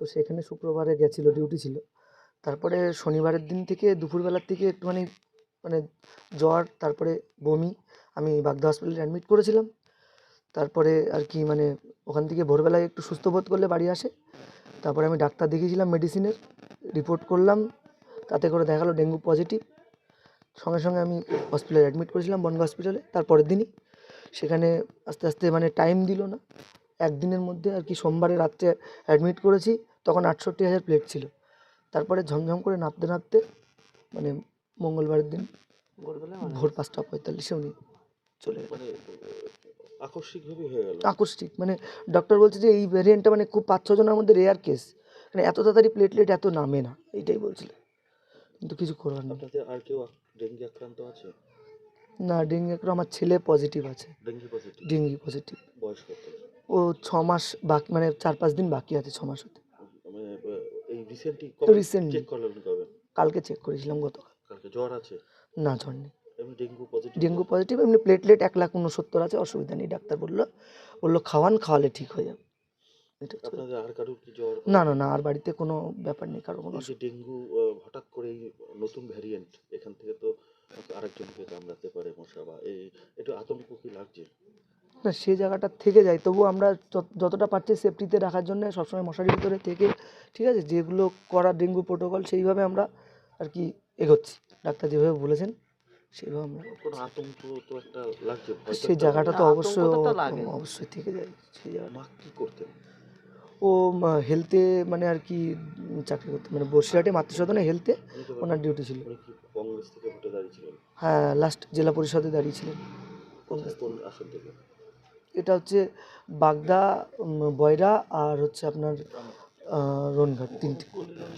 তো সেখানে শুক্রবারে গেছিল ডিউটি ছিল। তারপরে শনিবারের দিন থেকে দুপুরবেলার থেকে একটুখানি মানে জ্বর, তারপরে বমি, আমি বাগদা হসপিটালে অ্যাডমিট করেছিলাম। তারপরে আর কি মানে ওখান থেকে ভোরবেলায় একটু সুস্থ বোধ করলে বাড়ি আসে। তারপরে আমি ডাক্তার দেখিয়েছিলাম মেডিসিনের রিপোর্ট করলাম তাতে করে দেখাল ডেঙ্গু পজিটিভ সঙ্গে সঙ্গে আমি হসপিটালে অ্যাডমিট করেছিলাম বনগা হসপিটালে তারপরের দিনই সেখানে আস্তে আস্তে মানে টাইম দিল না। একদিনের মধ্যে আর কি সোমবারে রাত্রে অ্যাডমিট করেছি তখন আটষট্টি হাজার প্লেট ছিল। তারপরে ঝমঝম করে নাপতে নাপতে মানে মঙ্গলবারের দিন ভোর পাঁচটা পঁয়তাল্লিশে উনি চলে মানে আকস্মিকভাবে হয়ে গেল? আকস্মিক মানে ডক্টর বলছে যে এই ভ্যারিয়েন্টটা মানে খুব পাঁচ ছজনের মধ্যে রেয়ার কেস মানে এত তাড়াতাড়ি প্লেটলেট এত নামে না এইটাই বলছিল। কিন্তু কিছু করার নেই। আপনাদের আর কেউ ডেঙ্গি আক্রান্ত আছে? না ডেঙ্গি একটা আমার ছেলে পজিটিভ আছে। ডেঙ্গি পজিটিভ ডেঙ্গি পজিটিভ বয়স কত? ও ছ মাস বাকি মানে চার পাঁচ দিন বাকি আছে ছ মাস হতে। মানে এই রিসেন্টলি recently। চেক করলেন কবে? কালকে চেক করেছিলাম গতকাল। কালকে জ্বর আছে? না জ্বর নেই। ডেঙ্গু পজিটিভ ডেঙ্গু পজিটিভ এমনি প্লেটলেট এক লাখ উনসত্তর আছে অসুবিধা নেই। ডাক্তার বলল বলল খাওয়ান খাওয়ালে ঠিক হয়ে যাবে। আপনাদের আর কারোর কি জ্বর না না না আর বাড়িতে কোনো ব্যাপার নেই কারও কোনো এই যে ডেঙ্গু আহ, হঠাৎ করে এই নতুন ভ্যারিয়েন্ট এখান থেকে তো আরেকজনকে কামড়াতে পারে মশা বা এই একটু আতঙ্ক কি লাগছে? না সে জায়গাটা থেকে যায় তবু আমরা যত- যতটা পারছি সেফটিতে রাখার জন্য সবসময় মশারির ভিতরে থেকে ঠিক আছে যেগুলো করা ডেঙ্গু প্রোটোকল সেইভাবে আমরা আর কি এগোচ্ছি। ডাক্তার যেভাবে বলেছেন সেইভাবে আমরা কোনো আতঙ্ক তো একটা লাগছে ভয় তো সেই একটা জায়গাটা তো না, অবশ্যই আতঙ্ক তো একটা লাগে। অবশ্যই থেকে যায় সেই জায়গাটা। মা কি করতেন? ও হেলথে মানে আর কি চাকরি করতে মানে বসিরহাটে মাতৃসদনে হেলথে ওনার ডিউটি ছিল। হ্যাঁ লাস্ট জেলা পরিষদে দাঁড়িয়েছিলেন। এটা হচ্ছে বাগদা বয়রা আর হচ্ছে আপনার রনঘাট তিনটে।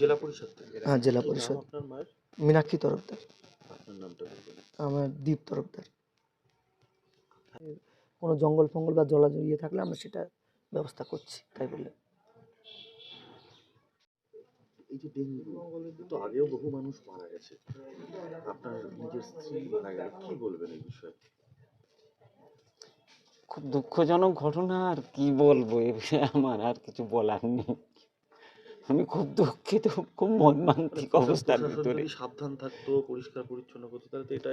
জেলা পরিষদ হ্যাঁ জেলা পরিষদ। মীনাক্ষী তরফদার। আমার দ্বীপ তরফদার। কোনো জঙ্গল ফঙ্গল বা জলা ইয়ে থাকলে আমরা সেটা ব্যবস্থা করছি তাই বলে। এই যে ডেঙ্গু তো আগেও বহু মানুষ মারা গেছে। আপনার নিজের স্ত্রী মারা গেল কি বলবেন এই বিষয়ে? খুব দুঃখজনক ঘটনা আর কি বলব? এ বিষয়ে আমার আর কিছু বলার নেই। আমি খুব দুঃখিত খুব মর্মান্তিক অবস্থার ভিতরে। সাবধান থাকতো পরিষ্কার পরিচ্ছন্ন করতো তাহলে তো এটা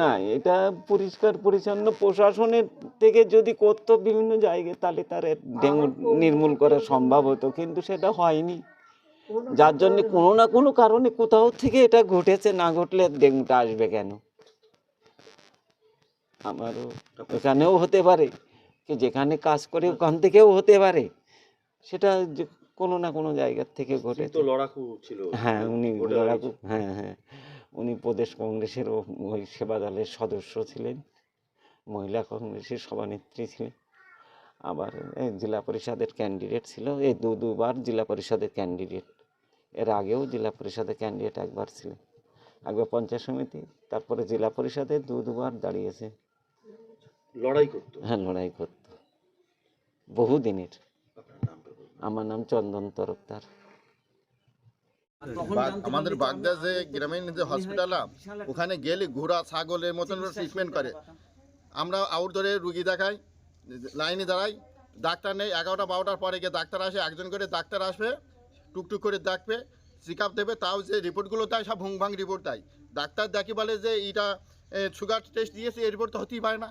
না এটা পরিষ্কার পরিচ্ছন্ন প্রশাসনের থেকে যদি করতো বিভিন্ন জায়গায় তাহলে তার ডেঙ্গু নির্মূল করা সম্ভব হতো কিন্তু সেটা হয়নি। যার জন্য কোনো না কোনো কারণে কোথাও থেকে এটা ঘটেছে না ঘটলে ডেঙ্গুটা আসবে কেন? আমারও এখানেও হতে পারে কি যেখানে কাজ করে ওখান থেকেও হতে পারে। সেটা যে কোনো না কোনো জায়গার থেকে ঘটে তো লড়াকু ছিল হ্যাঁ উনি লড়াকু হ্যাঁ হ্যাঁ উনি প্রদেশ কংগ্রেসেরও ওই সেবা দলের সদস্য ছিলেন মহিলা কংগ্রেসের সভানেত্রী ছিলেন। আবার এই জেলা পরিষদের ক্যান্ডিডেট ছিল। এই দু দুবার জেলা পরিষদের ক্যান্ডিডেট এর আগেও জেলা পরিষদের ক্যান্ডিডেট একবার ছিল। একবার পঞ্চায়েত সমিতি তারপরে জেলা পরিষদে দু দুবার দাঁড়িয়েছে। লড়াই করত? হ্যাঁ লড়াই করত। বহু দিনের আমার নাম চন্দন তরফদার। আমাদের বাগদা যে গ্রামীণ যে হসপিটাল ওখানে গেলে ঘোড়া ছাগলের মতন ট্রিটমেন্ট করে। আমরা আউট ধরে রুগী দেখাই। লাইনে দাঁড়াই। ডাক্তার নেই, এগারোটা বারোটার পরে গিয়ে ডাক্তার আসে, একজন করে ডাক্তার আসবে, টুকটুক করে দেখবে চেক আপ দেবে, তাও যে রিপোর্টগুলো দেয়, সব ভুং রিপোর্ট দেয়। ডাক্তার দেখি বলে যে, এটা সুগার টেস্ট দিয়েছে, এই রিপোর্ট তো হতেই পারে না।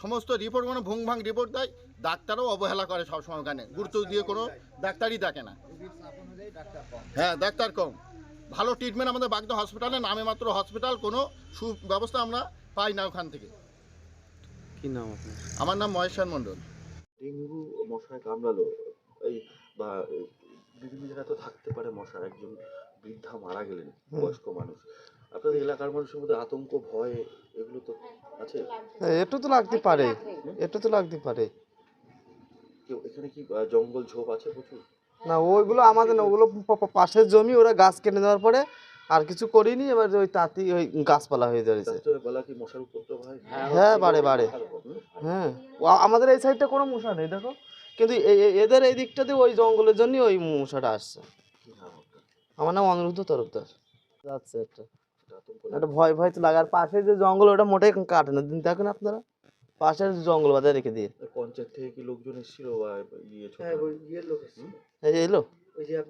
সমস্ত রিপোর্ট মানে ভুং ভাং রিপোর্ট দেয়, ডাক্তারও অবহেলা করে সবসময় ওখানে। গুরুত্ব দিয়ে কোনো ডাক্তারই দেখে না। হ্যাঁ ডাক্তার কম। ভালো ট্রিটমেন্ট আমাদের বাগদা হসপিটালে নামে মাত্র হসপিটাল কোনো সুব্যবস্থা আমরা পাই না ওখান থেকে। কি নাম আপনার? আমার নাম মহেশ্বর মণ্ডল। ডেঙ্গু মশায় কামড়ালো এই বা বিভিন্ন জায়গায় তো থাকতে পারে মশা একজন বৃদ্ধা মারা গেলেন বয়স্ক মানুষ। আপনাদের এলাকার মানুষের মধ্যে আতঙ্ক ভয় এগুলো তো আছে? একটু তো লাগতে পারে। একটু তো লাগতে পারে। কেউ এখানে কি জঙ্গল ঝোপ আছে প্রচুর? না ওইগুলো আমাদের না ওগুলো পাশের জমি ওরা গাছ কেটে দেওয়ার পরে আর কিছু করিনি এবার ওই তাঁতি ওই গাছপালা হয়ে দাঁড়িয়েছে হয়? হ্যাঁ বাড়ে বাড়ে হ্যাঁ। আমাদের এই সাইডটা কোনো মশা নেই দেখো। কিন্তু এদের এই দিকটাতে ওই জঙ্গলের জন্যই ওই মশাটা আসছে? আমার নাম অনিরুদ্ধ তরফদার। যাচ্ছে একটা। একটা ভয় ভয় তো লাগার। পাশে যে জঙ্গল ওটা মোটেই কাটে না। দিন দেখেন আপনারা। পাশের জঙ্গল বাজায় রেখে দিয়ে। পঞ্চায়েত থেকে কি লোকজন এসেছিল বা ইয়ে ছোট? হ্যাঁ এলো।